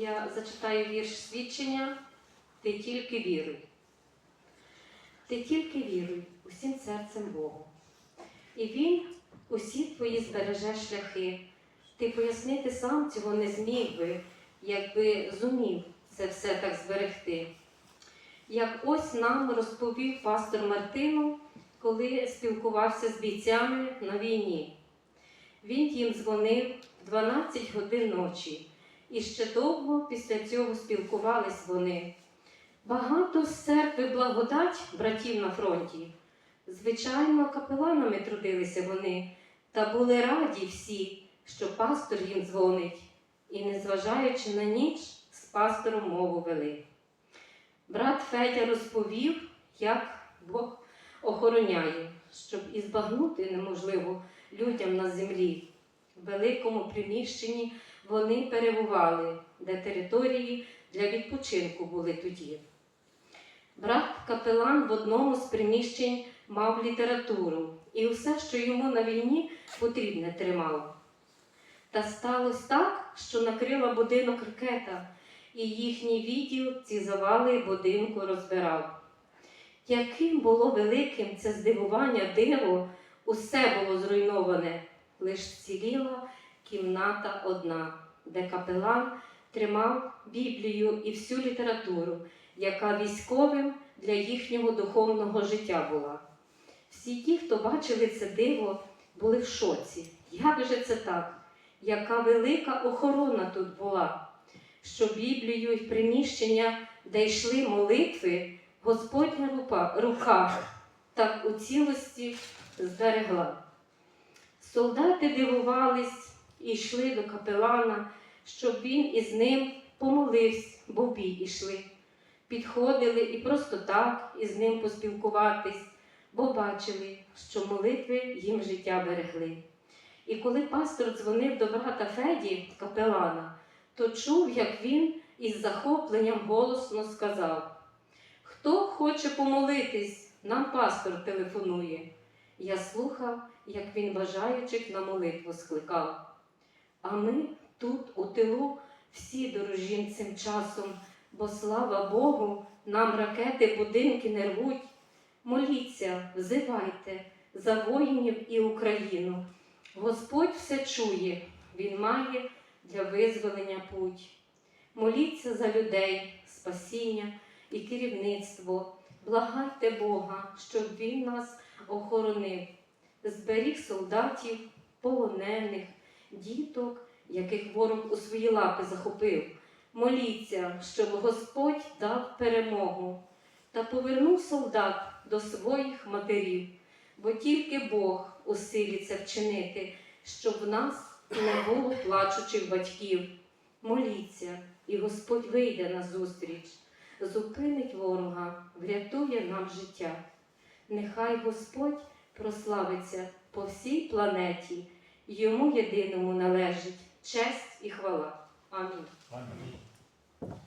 я зачитаю вірш свідчення Ти тільки віруй. Ти тільки віруй усім серцем Богу. І Він усі твої збереже шляхи. Ти пояснити сам цього не зміг би, якби зумів це все так зберегти. Як ось нам розповів пастор Мартину, коли спілкувався з бійцями на війні. Він їм дзвонив 12 годин ночі, і ще довго після цього спілкувались вони. Багато з церкви благодать братів на фронті. Звичайно, капеланами трудилися вони, та були раді всі, що пастор їм дзвонить, і, незважаючи на ніч, з пастором мову вели. Брат Федя розповів, як Бог охороняє, щоб і збагнути неможливо людям на землі. Великому приміщенні вони перебували, де території для відпочинку були тоді. Брат капелан в одному з приміщень мав літературу і усе, що йому на війні потрібне тримав. Та сталося так, що накрила будинок ракета, і їхній відділ ці завали будинку розбирав. Яким було великим це здивування диво, усе було зруйноване, лиш ціліла кімната одна, де капелан тримав Біблію і всю літературу, яка військовим для їхнього духовного життя була. Всі ті, хто бачили це диво, були в шоці. Як же це так? Яка велика охорона тут була, що Біблію і приміщення, де йшли молитви, Господня рука так у цілості зберегла. Солдати дивувались і йшли до капелана, щоб він із ним помолився, бо в бій ішли. Підходили і просто так із ним поспілкуватись, бо бачили, що молитви їм життя берегли. І коли пастор дзвонив до брата Феді, капелана, то чув, як він із захопленням голосно сказав: Хто хоче помолитись, нам пастор телефонує. Я слухав, як він бажаючих на молитву скликав. А ми тут, у тилу, всі дорожім цим часом, бо слава Богу, нам ракети будинки не рвуть. Моліться, взивайте за воїнів і Україну. Господь все чує, Він має для визволення путь. Моліться за людей, спасіння і керівництво. Благайте Бога, щоб Він нас охоронив, зберіг солдатів, полонених, діток, яких ворог у свої лапи захопив. Моліться, щоб Господь дав перемогу та повернув солдат до своїх матерів, бо тільки Бог у силі це вчинити, щоб в нас не було плачучих батьків. Моліться, і Господь вийде на зустріч, зупинить ворога, врятує нам життя. Нехай Господь прославиться по всій планеті, йому єдиному належить честь і хвала. Амінь. Амінь.